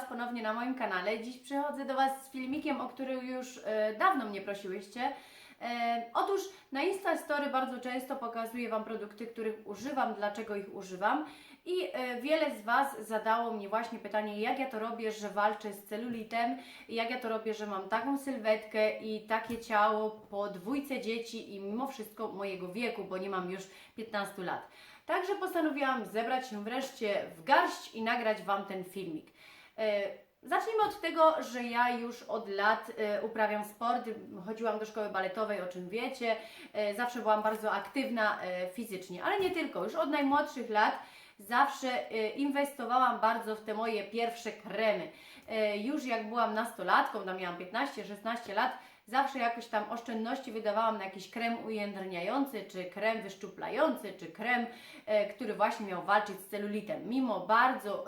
Was ponownie na moim kanale. Dziś przychodzę do Was z filmikiem, o który już e, dawno mnie prosiłyście. E, otóż na Insta Story bardzo często pokazuję Wam produkty, których używam, dlaczego ich używam. I e, wiele z Was zadało mi właśnie pytanie, jak ja to robię, że walczę z celulitem, jak ja to robię, że mam taką sylwetkę i takie ciało po dwójce dzieci i mimo wszystko mojego wieku, bo nie mam już 15 lat. Także postanowiłam zebrać się wreszcie w garść i nagrać Wam ten filmik. E, Zacznijmy od tego, że ja już od lat e, uprawiam sport, chodziłam do szkoły baletowej, o czym wiecie, e, zawsze byłam bardzo aktywna fizycznie, ale nie tylko, już od najmłodszych lat zawsze inwestowałam bardzo w te moje pierwsze kremy. Już jak byłam nastolatką, tam miałam 15-16 lat, zawsze jakoś tam oszczędności wydawałam na jakiś krem ujędrniający, czy krem wyszczuplający, czy krem, który właśnie miał walczyć z celulitem. Mimo bardzo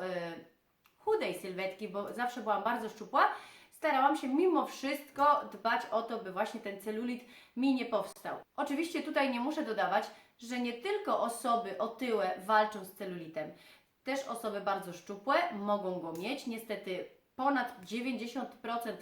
chudej sylwetki, bo zawsze byłam bardzo szczupła, starałam się mimo wszystko dbać o to, by właśnie ten celulit mi nie powstał. Oczywiście tutaj nie muszę dodawać, że nie tylko osoby otyłe walczą z celulitem. Też osoby bardzo szczupłe mogą go mieć. Niestety ponad 90%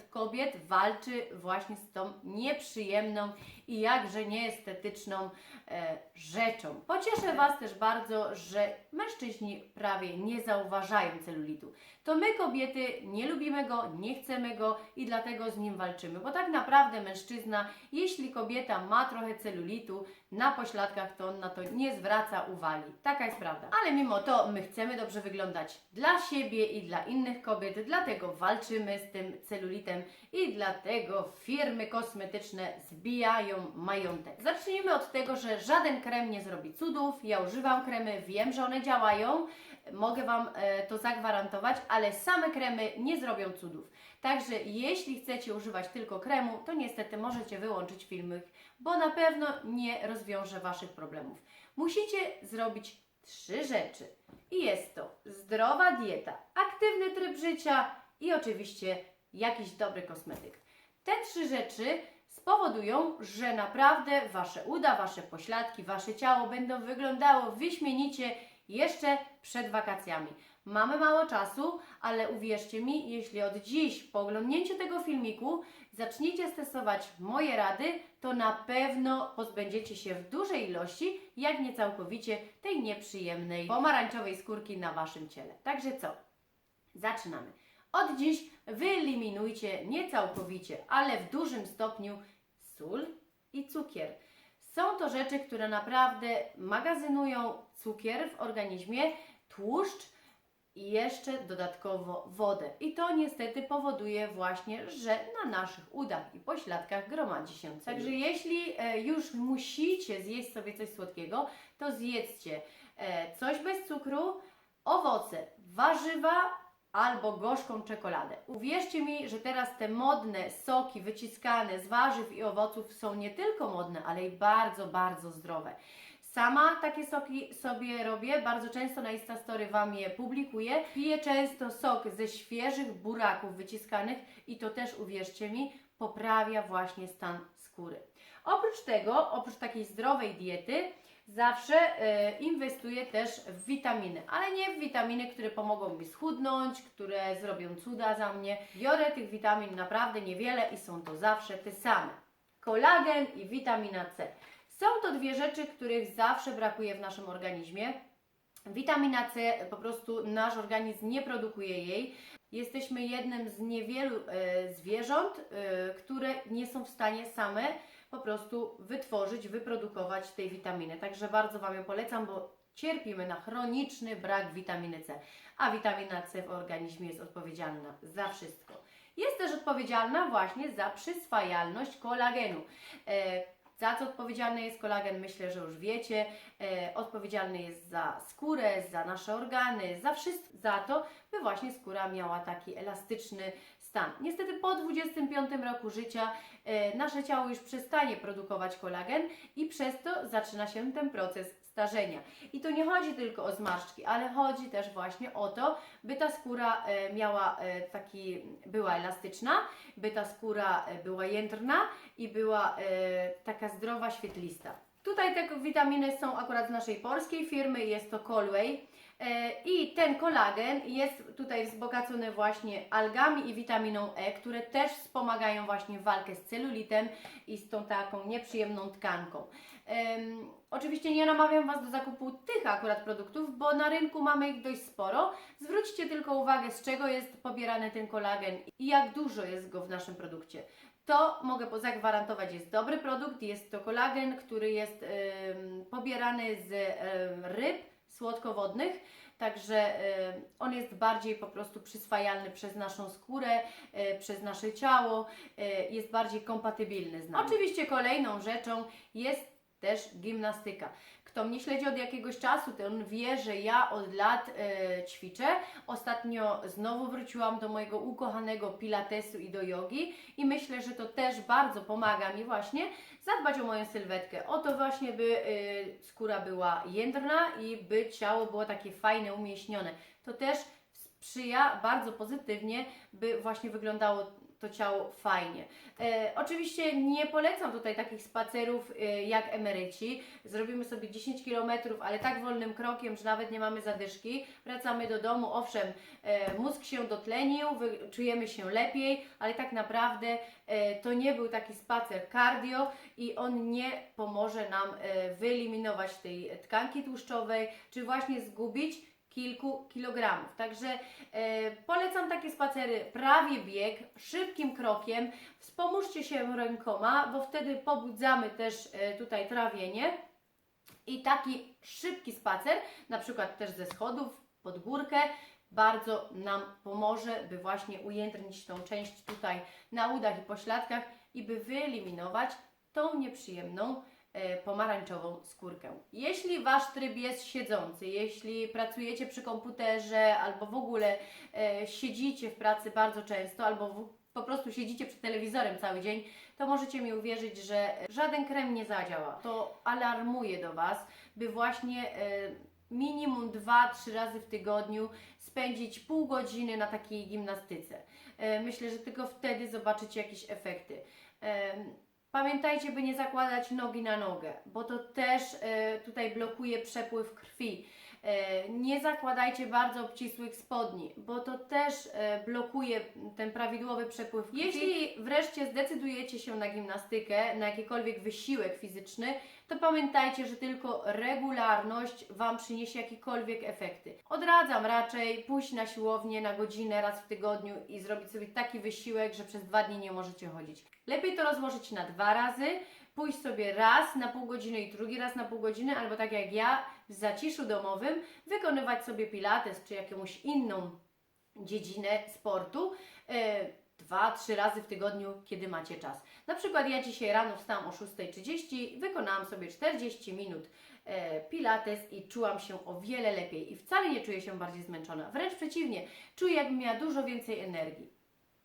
kobiet walczy właśnie z tą nieprzyjemną i jakże nieestetyczną e, rzeczą. Pocieszę Was też bardzo, że mężczyźni prawie nie zauważają celulitu. To my kobiety nie lubimy go, nie chcemy go i dlatego z nim walczymy, bo tak naprawdę mężczyzna, jeśli kobieta ma trochę celulitu na pośladkach, to on na to nie zwraca uwagi. Taka jest prawda. Ale mimo to my chcemy dobrze wyglądać dla siebie i dla innych kobiet, dlatego walczymy z tym celulitem i dlatego firmy kosmetyczne zbijają majątek. Zacznijmy od tego, że żaden krem nie zrobi cudów. Ja używam kremy, wiem, że one działają. Mogę Wam e, to zagwarantować, ale same kremy nie zrobią cudów. Także jeśli chcecie używać tylko kremu, to niestety możecie wyłączyć filmik, bo na pewno nie rozwiąże Waszych problemów. Musicie zrobić trzy rzeczy. I jest to zdrowa dieta, aktywny tryb życia i oczywiście jakiś dobry kosmetyk. Te trzy rzeczy spowodują, że naprawdę Wasze uda, Wasze pośladki, Wasze ciało będą wyglądało wyśmienicie jeszcze przed wakacjami. Mamy mało czasu, ale uwierzcie mi, jeśli od dziś po oglądnięciu tego filmiku zaczniecie stosować moje rady, to na pewno pozbędziecie się w dużej ilości, jak nie całkowicie, tej nieprzyjemnej pomarańczowej skórki na Waszym ciele. Także co? Zaczynamy. Od dziś wyeliminujcie nie całkowicie, ale w dużym stopniu sól i cukier. Są to rzeczy, które naprawdę magazynują cukier w organizmie, tłuszcz i jeszcze dodatkowo wodę. I to niestety powoduje właśnie, że na naszych udach i pośladkach gromadzi się. Także jeśli e, już musicie zjeść sobie coś słodkiego, to zjedzcie e, coś bez cukru, owoce, warzywa albo gorzką czekoladę. Uwierzcie mi, że teraz te modne soki wyciskane z warzyw i owoców są nie tylko modne, ale i bardzo, bardzo zdrowe. Sama takie soki sobie robię, bardzo często na Instastory Wam je publikuję. Piję często sok ze świeżych buraków wyciskanych i to też, uwierzcie mi, poprawia właśnie stan skóry. Oprócz tego, oprócz takiej zdrowej diety, zawsze e, inwestuję też w witaminy, ale nie w witaminy, które pomogą mi schudnąć, które zrobią cuda za mnie. Biorę tych witamin naprawdę niewiele i są to zawsze te same. Kolagen i witamina C. Są to dwie rzeczy, których zawsze brakuje w naszym organizmie. Witamina C, po prostu nasz organizm nie produkuje jej. Jesteśmy jednym z niewielu e, zwierząt, e, które nie są w stanie same po prostu wytworzyć, wyprodukować tej witaminy. Także bardzo Wam ją polecam, bo cierpimy na chroniczny brak witaminy C. A witamina C w organizmie jest odpowiedzialna za wszystko. Jest też odpowiedzialna właśnie za przyswajalność kolagenu. E, za co odpowiedzialny jest kolagen, myślę, że już wiecie. E, odpowiedzialny jest za skórę, za nasze organy, za wszystko, za to, by właśnie skóra miała taki elastyczny stan. Niestety po 25 roku życia nasze ciało już przestanie produkować kolagen i przez to zaczyna się ten proces starzenia. I to nie chodzi tylko o zmarszczki, ale chodzi też właśnie o to, by ta skóra e, miała e, taki, była elastyczna, by ta skóra e, była jędrna i była e, taka zdrowa, świetlista. Tutaj te witaminy są akurat z naszej polskiej firmy, jest to Colway. E, I ten kolagen jest tutaj wzbogacony właśnie algami i witaminą E, które też wspomagają właśnie walkę z celulitem i z tą taką nieprzyjemną tkanką. Oczywiście nie namawiam Was do zakupu tych akurat produktów, bo na rynku mamy ich dość sporo. Zwróćcie tylko uwagę, z czego jest pobierany ten kolagen i jak dużo jest go w naszym produkcie. To mogę zagwarantować, jest dobry produkt. Jest to kolagen, który jest pobierany z ryb słodkowodnych. Także em, on jest bardziej po prostu przyswajalny przez naszą skórę, e, przez nasze ciało, e, jest bardziej kompatybilny z nami. Oczywiście kolejną rzeczą jest też gimnastyka. Kto mnie śledzi od jakiegoś czasu, to on wie, że ja od lat e, ćwiczę. Ostatnio znowu wróciłam do mojego ukochanego pilatesu i do jogi i myślę, że to też bardzo pomaga mi właśnie zadbać o moją sylwetkę. O to właśnie, by e, skóra była jędrna i by ciało było takie fajne, umieśnione. To też sprzyja bardzo pozytywnie, by właśnie wyglądało to ciało fajnie. E, oczywiście nie polecam tutaj takich spacerów e, jak emeryci. Zrobimy sobie 10 km, ale tak wolnym krokiem, że nawet nie mamy zadyszki. Wracamy do domu, owszem, e, mózg się dotlenił, wy, czujemy się lepiej, ale tak naprawdę e, to nie był taki spacer cardio i on nie pomoże nam e, wyeliminować tej tkanki tłuszczowej, czy właśnie zgubić kilku kilogramów. Także e, polecam takie spacery, prawie bieg, szybkim krokiem. Wspomóżcie się rękoma, bo wtedy pobudzamy też e, tutaj trawienie. I taki szybki spacer, na przykład też ze schodów pod górkę, bardzo nam pomoże, by właśnie ujędrnić tą część tutaj na udach i pośladkach i by wyeliminować tą nieprzyjemną pomarańczową skórkę. Jeśli Wasz tryb jest siedzący, jeśli pracujecie przy komputerze albo w ogóle e, siedzicie w pracy bardzo często, albo w, po prostu siedzicie przed telewizorem cały dzień, to możecie mi uwierzyć, że żaden krem nie zadziała. To alarmuje do Was, by właśnie e, minimum 2-3 razy w tygodniu spędzić pół godziny na takiej gimnastyce. E, Myślę, że tylko wtedy zobaczycie jakieś efekty. Pamiętajcie, by nie zakładać nogi na nogę, bo to też e, tutaj blokuje przepływ krwi. E, nie zakładajcie bardzo obcisłych spodni, bo to też e, blokuje ten prawidłowy przepływ krwi. Jeśli wreszcie zdecydujecie się na gimnastykę, na jakikolwiek wysiłek fizyczny, to pamiętajcie, że tylko regularność Wam przyniesie jakiekolwiek efekty. Odradzam raczej pójść na siłownię na godzinę raz w tygodniu i zrobić sobie taki wysiłek, że przez dwa dni nie możecie chodzić. Lepiej to rozłożyć na dwa razy, pójść sobie raz na pół godziny i drugi raz na pół godziny, albo tak jak ja w zaciszu domowym, wykonywać sobie pilates czy jakąś inną dziedzinę sportu. E, dwa, trzy razy w tygodniu, kiedy macie czas. Na przykład ja dzisiaj rano wstałam o 6.30, wykonałam sobie 40 minut e, pilates i czułam się o wiele lepiej i wcale nie czuję się bardziej zmęczona. Wręcz przeciwnie, czuję jakbym miała dużo więcej energii.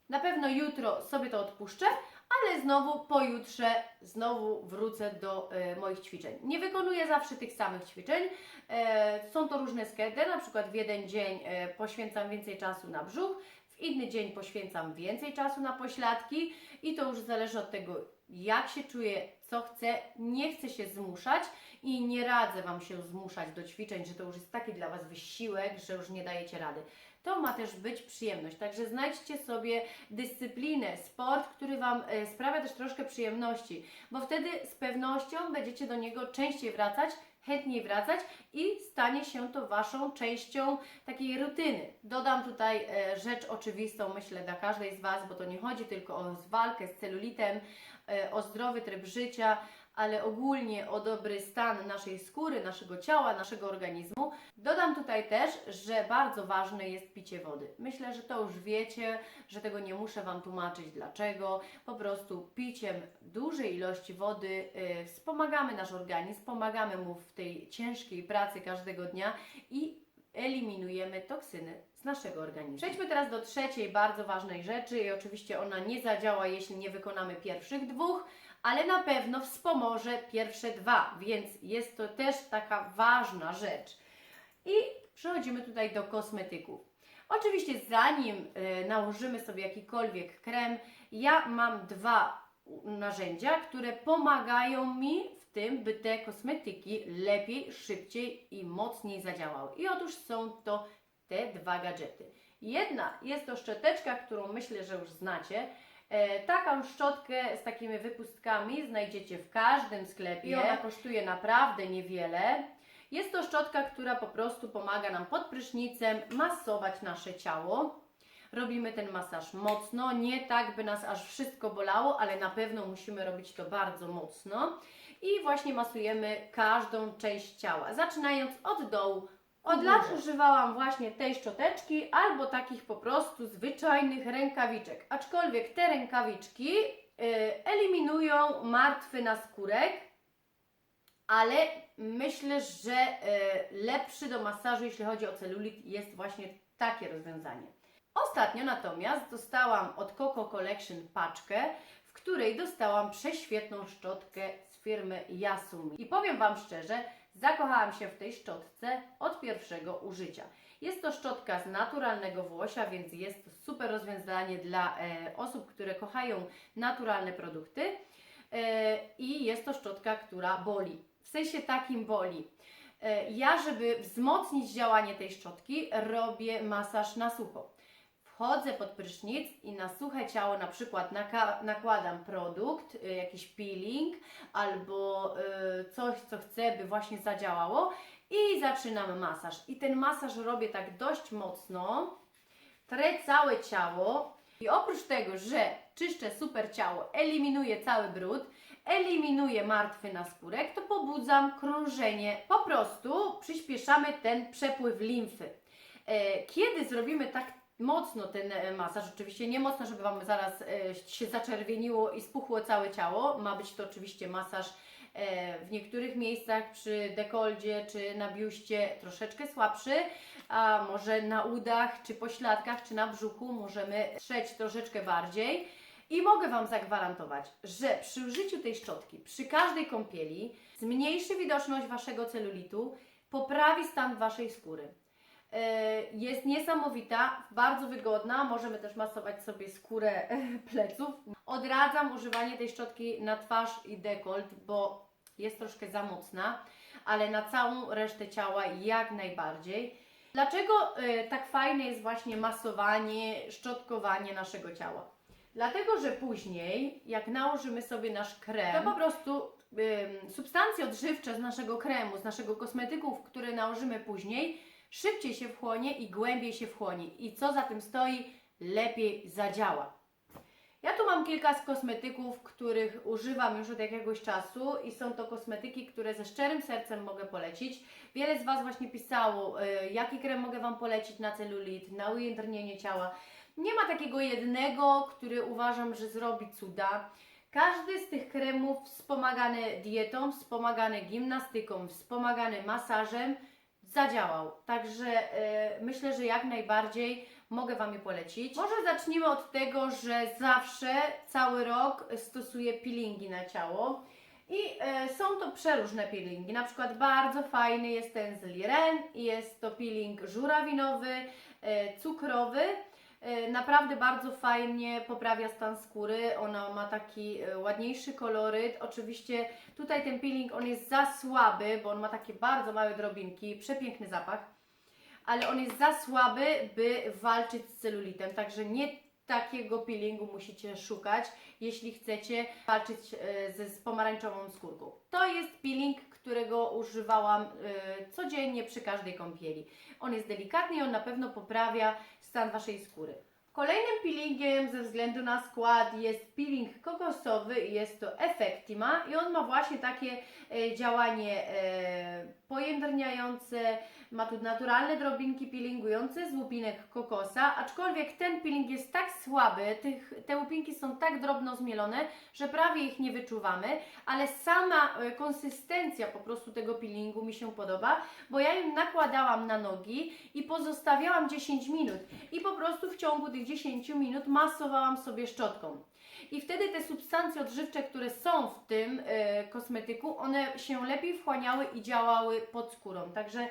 Na pewno jutro sobie to odpuszczę, ale znowu pojutrze znowu wrócę do e, moich ćwiczeń. Nie wykonuję zawsze tych samych ćwiczeń. E, są to różne skedy, na przykład w jeden dzień e, poświęcam więcej czasu na brzuch, w inny dzień poświęcam więcej czasu na pośladki i to już zależy od tego, jak się czuję, co chcę. Nie chcę się zmuszać i nie radzę Wam się zmuszać do ćwiczeń, że to już jest taki dla Was wysiłek, że już nie dajecie rady. To ma też być przyjemność, także znajdźcie sobie dyscyplinę, sport, który Wam e, sprawia też troszkę przyjemności, bo wtedy z pewnością będziecie do niego częściej wracać, chętniej wracać i stanie się to Waszą częścią takiej rutyny. Dodam tutaj e, rzecz oczywistą, myślę, dla każdej z Was, bo to nie chodzi tylko o walkę z celulitem, e, o zdrowy tryb życia, ale ogólnie o dobry stan naszej skóry, naszego ciała, naszego organizmu. Dodam tutaj też, że bardzo ważne jest picie wody. Myślę, że to już wiecie, że tego nie muszę Wam tłumaczyć dlaczego. Po prostu piciem dużej ilości wody y, wspomagamy nasz organizm, pomagamy mu w tej ciężkiej pracy każdego dnia i eliminujemy toksyny z naszego organizmu. Przejdźmy teraz do trzeciej bardzo ważnej rzeczy i oczywiście ona nie zadziała, jeśli nie wykonamy pierwszych dwóch, ale na pewno wspomoże pierwsze dwa, więc jest to też taka ważna rzecz. I przechodzimy tutaj do kosmetyków. Oczywiście zanim e, nałożymy sobie jakikolwiek krem, ja mam dwa narzędzia, które pomagają mi w tym, by te kosmetyki lepiej, szybciej i mocniej zadziałały. I otóż są to te dwa gadżety. Jedna jest to szczoteczka, którą myślę, że już znacie. E, taką szczotkę z takimi wypustkami znajdziecie w każdym sklepie. I ona kosztuje naprawdę niewiele. Jest to szczotka, która po prostu pomaga nam pod prysznicem masować nasze ciało. Robimy ten masaż mocno, nie tak, by nas aż wszystko bolało, ale na pewno musimy robić to bardzo mocno. I właśnie masujemy każdą część ciała, zaczynając od dołu. Od lat używałam właśnie tej szczoteczki albo takich po prostu zwyczajnych rękawiczek. Aczkolwiek te rękawiczki y, eliminują martwy naskórek, ale myślę, że e, lepszy do masażu, jeśli chodzi o celulit, jest właśnie takie rozwiązanie. Ostatnio natomiast dostałam od Coco Collection paczkę, w której dostałam prześwietną szczotkę z firmy Yasumi. I powiem Wam szczerze, zakochałam się w tej szczotce od pierwszego użycia. Jest to szczotka z naturalnego włosia, więc jest to super rozwiązanie dla e, osób, które kochają naturalne produkty. E, I jest to szczotka, która boli. W sensie takim boli. E, Ja, żeby wzmocnić działanie tej szczotki, robię masaż na sucho. Wchodzę pod prysznic i na suche ciało na przykład nakładam produkt, y, jakiś peeling albo y, coś, co chcę, by właśnie zadziałało i zaczynam masaż. I ten masaż robię tak dość mocno, trę całe ciało i oprócz tego, że czyszczę super ciało, eliminuję cały brud, eliminuję martwy naskórek, to pobudzam krążenie. Po prostu przyspieszamy ten przepływ limfy. E, Kiedy zrobimy tak mocno ten e, masaż, oczywiście nie mocno, żeby Wam zaraz e, się zaczerwieniło i spuchło całe ciało, ma być to oczywiście masaż e, w niektórych miejscach przy dekoldzie czy na biuście troszeczkę słabszy, a może na udach czy pośladkach czy na brzuchu możemy trzeć troszeczkę bardziej. I mogę Wam zagwarantować, że przy użyciu tej szczotki, przy każdej kąpieli, zmniejszy widoczność Waszego celulitu, poprawi stan Waszej skóry. E, Jest niesamowita, bardzo wygodna, możemy też masować sobie skórę pleców. Odradzam używanie tej szczotki na twarz i dekolt, bo jest troszkę za mocna, ale na całą resztę ciała jak najbardziej. Dlaczego e, tak fajne jest właśnie masowanie, szczotkowanie naszego ciała? Dlatego, że później, jak nałożymy sobie nasz krem, to po prostu substancje odżywcze z naszego kremu, z naszego kosmetyków, które nałożymy później, szybciej się wchłonie i głębiej się wchłonie. I co za tym stoi, lepiej zadziała. Ja tu mam kilka z kosmetyków, których używam już od jakiegoś czasu i są to kosmetyki, które ze szczerym sercem mogę polecić. Wiele z Was właśnie pisało, y, jaki krem mogę Wam polecić na celulit, na ujędrnienie ciała. Nie ma takiego jednego, który uważam, że zrobi cuda. Każdy z tych kremów wspomagany dietą, wspomagany gimnastyką, wspomagany masażem zadziałał. Także e, myślę, że jak najbardziej mogę Wam je polecić. Może zacznijmy od tego, że zawsze cały rok stosuję peelingi na ciało. I e, są to przeróżne peelingi. Na przykład bardzo fajny jest ten z Liren jest to peeling żurawinowy, e, cukrowy. E, Naprawdę bardzo fajnie poprawia stan skóry. Ona ma taki e, ładniejszy koloryt. Oczywiście tutaj ten peeling on jest za słaby, bo on ma takie bardzo małe drobinki, przepiękny zapach, ale on jest za słaby, by walczyć z celulitem. Także nie takiego peelingu musicie szukać, jeśli chcecie walczyć e, ze, z pomarańczową skórką. To jest peeling, którego używałam codziennie przy każdej kąpieli. On jest delikatny i on na pewno poprawia stan Waszej skóry. Kolejnym peelingiem ze względu na skład jest peeling kokosowy i jest to Effectima i on ma właśnie takie e, działanie e, pojędrniające, ma tu naturalne drobinki peelingujące z łupinek kokosa, aczkolwiek ten peeling jest tak słaby, tych, te łupinki są tak drobno zmielone, że prawie ich nie wyczuwamy, ale sama e, konsystencja po prostu tego peelingu mi się podoba, bo ja ją nakładałam na nogi i pozostawiałam 10 minut i po prostu w ciągu tych 10 minut masowałam sobie szczotką. I wtedy te substancje odżywcze, które są w tym e, kosmetyku, one się lepiej wchłaniały i działały pod skórą. Także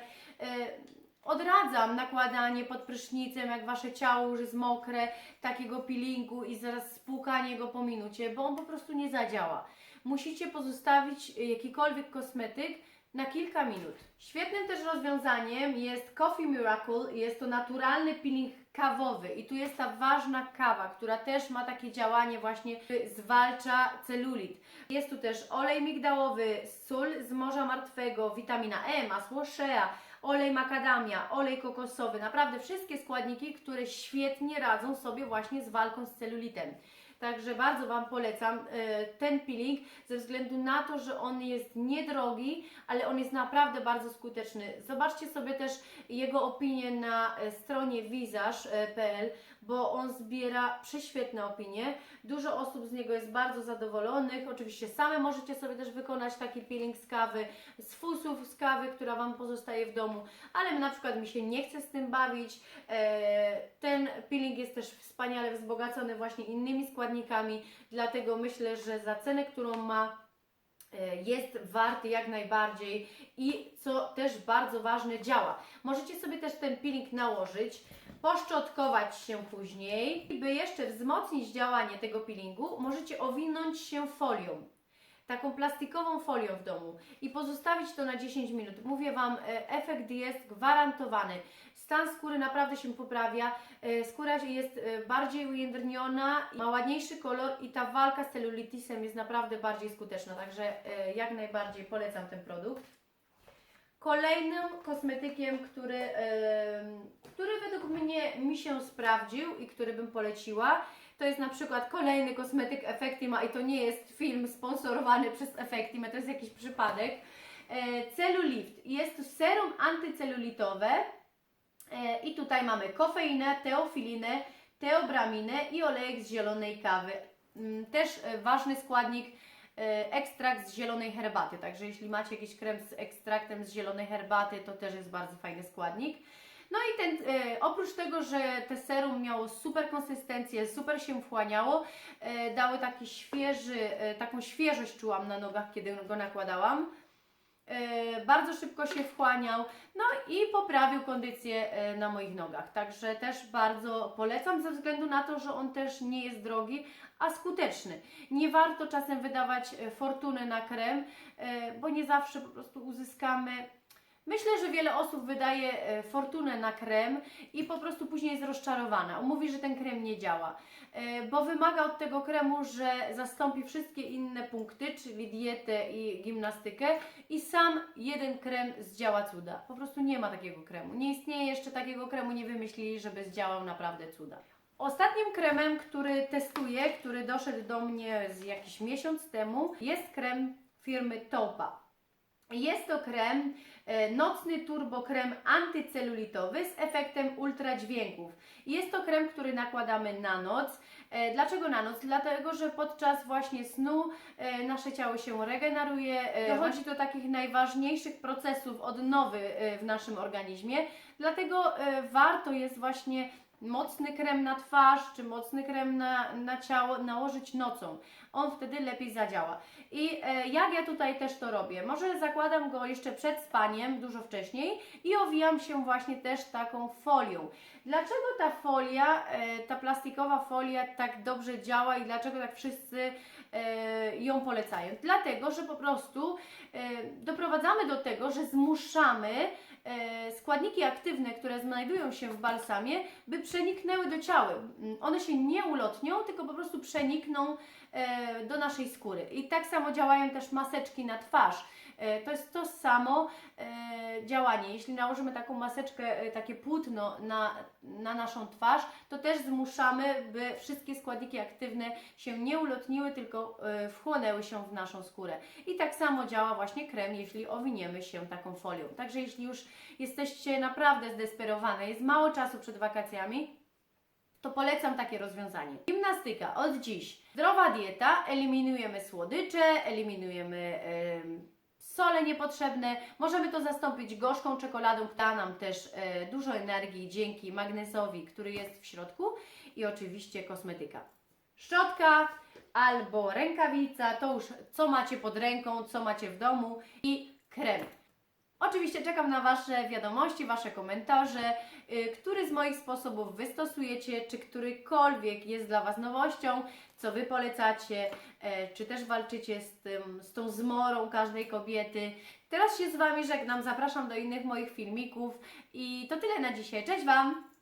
Odradzam nakładanie pod prysznicem, jak wasze ciało już jest mokre, takiego peelingu i zaraz spłukanie go po minucie, bo on po prostu nie zadziała. Musicie pozostawić jakikolwiek kosmetyk na kilka minut. Świetnym też rozwiązaniem jest Coffee Miracle. Jest to naturalny peeling kawowy i tu jest ta ważna kawa, która też ma takie działanie właśnie, zwalcza celulit. Jest tu też olej migdałowy, sól z Morza Martwego, witamina E, masło shea, olej makadamia, olej kokosowy. Naprawdę wszystkie składniki, które świetnie radzą sobie właśnie z walką z celulitem. Także bardzo Wam polecam e, ten peeling ze względu na to, że on jest niedrogi, ale on jest naprawdę bardzo skuteczny. Zobaczcie sobie też jego opinię na e, stronie visage.pl, bo on zbiera prześwietne opinie. Dużo osób z niego jest bardzo zadowolonych. Oczywiście same możecie sobie też wykonać taki peeling z kawy, z fusów z kawy, która Wam pozostaje w domu, ale na przykład mi się nie chce z tym bawić. E, Ten peeling jest też wspaniale wzbogacony właśnie innymi składnikami, dlatego myślę, że za cenę, którą ma, jest warty jak najbardziej i co też bardzo ważne działa. Możecie sobie też ten peeling nałożyć, poszczotkować się później i by jeszcze wzmocnić działanie tego peelingu, możecie owinąć się folią. Taką plastikową folią w domu i pozostawić to na 10 minut. Mówię Wam, e, efekt jest gwarantowany. Stan skóry naprawdę się poprawia, e, skóra jest e, bardziej ujędrniona, ma ładniejszy kolor i ta walka z celulitisem jest naprawdę bardziej skuteczna. Także jak najbardziej polecam ten produkt. Kolejnym kosmetykiem, który, który według mnie mi się sprawdził i który bym poleciła, to jest na przykład kolejny kosmetyk Effectima i to nie jest film sponsorowany przez Effectimę, to jest jakiś przypadek. E, Cellulift. Jest to serum antycelulitowe e, i tutaj mamy kofeinę, teofilinę, teobraminę i olejek z zielonej kawy. Mm, Też e, ważny składnik ekstrakt z zielonej herbaty. Także jeśli macie jakiś krem z ekstraktem z zielonej herbaty, to też jest bardzo fajny składnik. No i ten, e, oprócz tego, że te serum miało super konsystencję, super się wchłaniało, e, dały taki świeży, e, taką świeżość czułam na nogach, kiedy go nakładałam. E, bardzo szybko się wchłaniał, no i poprawił kondycję e, na moich nogach. Także też bardzo polecam ze względu na to, że on też nie jest drogi, a skuteczny. Nie warto czasem wydawać e, fortuny na krem, e, bo nie zawsze po prostu uzyskamy. Myślę, że wiele osób wydaje e, fortunę na krem i po prostu później jest rozczarowana. Mówi, że ten krem nie działa, e, bo wymaga od tego kremu, że zastąpi wszystkie inne punkty, czyli dietę i gimnastykę i sam jeden krem zdziała cuda. Po prostu nie ma takiego kremu. Nie istnieje jeszcze takiego kremu, nie wymyślili, żeby zdziałał naprawdę cuda. Ostatnim kremem, który testuję, który doszedł do mnie z jakiś miesiąc temu, jest krem firmy Topa. Jest to krem, nocny turbo krem antycelulitowy z efektem ultradźwięków. Jest to krem, który nakładamy na noc. E, Dlaczego na noc? Dlatego, że podczas właśnie snu e, nasze ciało się regeneruje, e, dochodzi do takich najważniejszych procesów odnowy e, w naszym organizmie. Dlatego e, warto jest właśnie mocny krem na twarz czy mocny krem na, na ciało nałożyć nocą. On wtedy lepiej zadziała. I e, jak ja tutaj też to robię? Może zakładam go jeszcze przed spaniem, dużo wcześniej i owijam się właśnie też taką folią. Dlaczego ta folia, e, ta plastikowa folia tak dobrze działa i dlaczego tak wszyscy e, ją polecają? Dlatego, że po prostu e, doprowadzamy do tego, że zmuszamy składniki aktywne, które znajdują się w balsamie, by przeniknęły do ciała. One się nie ulotnią, tylko po prostu przenikną e, do naszej skóry. I tak samo działają też maseczki na twarz. E, To jest to samo e, działanie. Jeśli nałożymy taką maseczkę, e, takie płótno na, na naszą twarz, to też zmuszamy, by wszystkie składniki aktywne się nie ulotniły, tylko wchłonęły się w naszą skórę. I tak samo działa właśnie krem, jeśli owiniemy się taką folią. Także jeśli już jesteście naprawdę zdesperowane, jest mało czasu przed wakacjami, to polecam takie rozwiązanie. Gimnastyka od dziś. Zdrowa dieta, eliminujemy słodycze, eliminujemy em, sole niepotrzebne. Możemy to zastąpić gorzką czekoladą, która nam też e, dużo energii dzięki magnezowi, który jest w środku i oczywiście kosmetyka. Szczotka albo rękawica, to już co macie pod ręką, co macie w domu i krem. Oczywiście czekam na Wasze wiadomości, Wasze komentarze, y, który z moich sposobów Wy stosujecie, czy którykolwiek jest dla Was nowością, co Wy polecacie, e, czy też walczycie z, tym, z tą zmorą każdej kobiety. Teraz się z Wami żegnam, zapraszam do innych moich filmików i to tyle na dzisiaj. Cześć Wam!